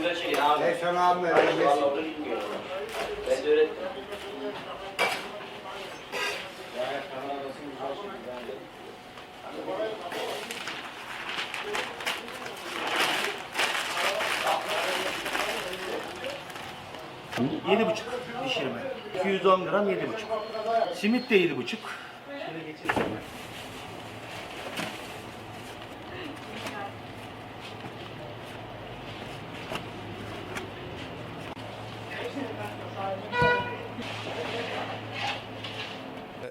güzel çekin abi. Ben sana abim Vallahi öğrenmesin. onu bilmiyorum. Ben de öğrettim. Yedi buçuk pişirme. 210 gram yedi buçuk. Simit de yedi buçuk. Şöyle geçelim.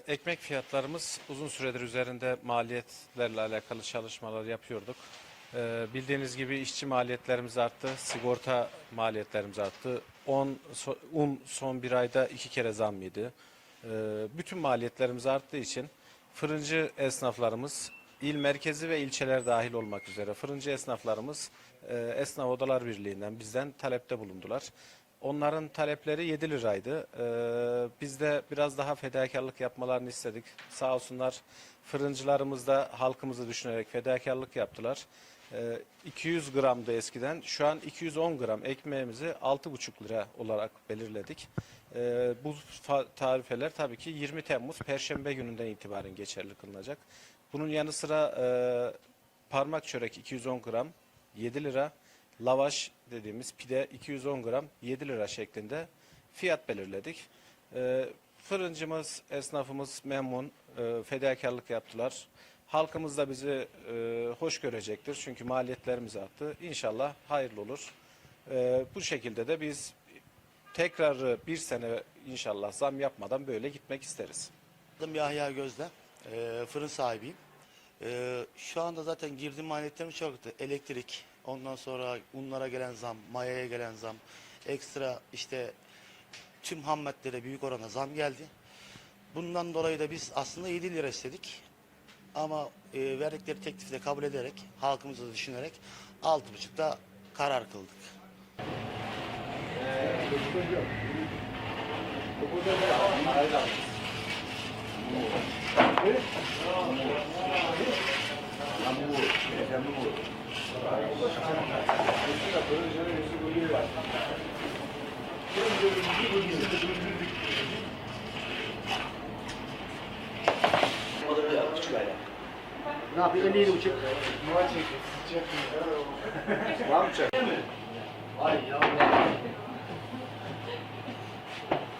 Ekmek fiyatlarımız uzun süredir üzerinde maliyetlerle alakalı çalışmalar yapıyorduk. Ee, bildiğiniz gibi işçi maliyetlerimiz arttı, sigorta maliyetlerimiz arttı. 10 so- un son bir ayda iki kere zam yedi. Ee, bütün maliyetlerimiz arttığı için fırıncı esnaflarımız il merkezi ve ilçeler dahil olmak üzere fırıncı esnaflarımız e, Esnaf Odalar Birliği'nden bizden talepte bulundular. Onların talepleri 7 liraydı. Ee, biz de biraz daha fedakarlık yapmalarını istedik. Sağ olsunlar fırıncılarımız da halkımızı düşünerek fedakarlık yaptılar. Ee, 200 gramdı eskiden. Şu an 210 gram ekmeğimizi 6,5 lira olarak belirledik. Ee, bu tarifeler tabii ki 20 Temmuz Perşembe gününden itibaren geçerli kılınacak. Bunun yanı sıra e, parmak çörek 210 gram 7 lira. Lavaş dediğimiz pide 210 gram 7 lira şeklinde fiyat belirledik. Ee, fırıncımız, esnafımız memnun, e, fedakarlık yaptılar. Halkımız da bizi e, hoş görecektir çünkü maliyetlerimiz arttı. İnşallah hayırlı olur. Ee, bu şekilde de biz tekrar bir sene inşallah zam yapmadan böyle gitmek isteriz. Adım Yahya Gözde. Ee, fırın sahibiyim. Ee, şu anda zaten girdiğim maliyetlerim çoktu. Elektrik, ondan sonra unlara gelen zam, mayaya gelen zam, ekstra işte tüm ham büyük oranda zam geldi. Bundan dolayı da biz aslında 7 lira istedik. Ama e, verdikleri teklifi de kabul ederek, halkımızı da düşünerek 6,5'da karar kıldık. O Ne yapıyor? 57 buçuk. Var mı çay? Ay yavrum.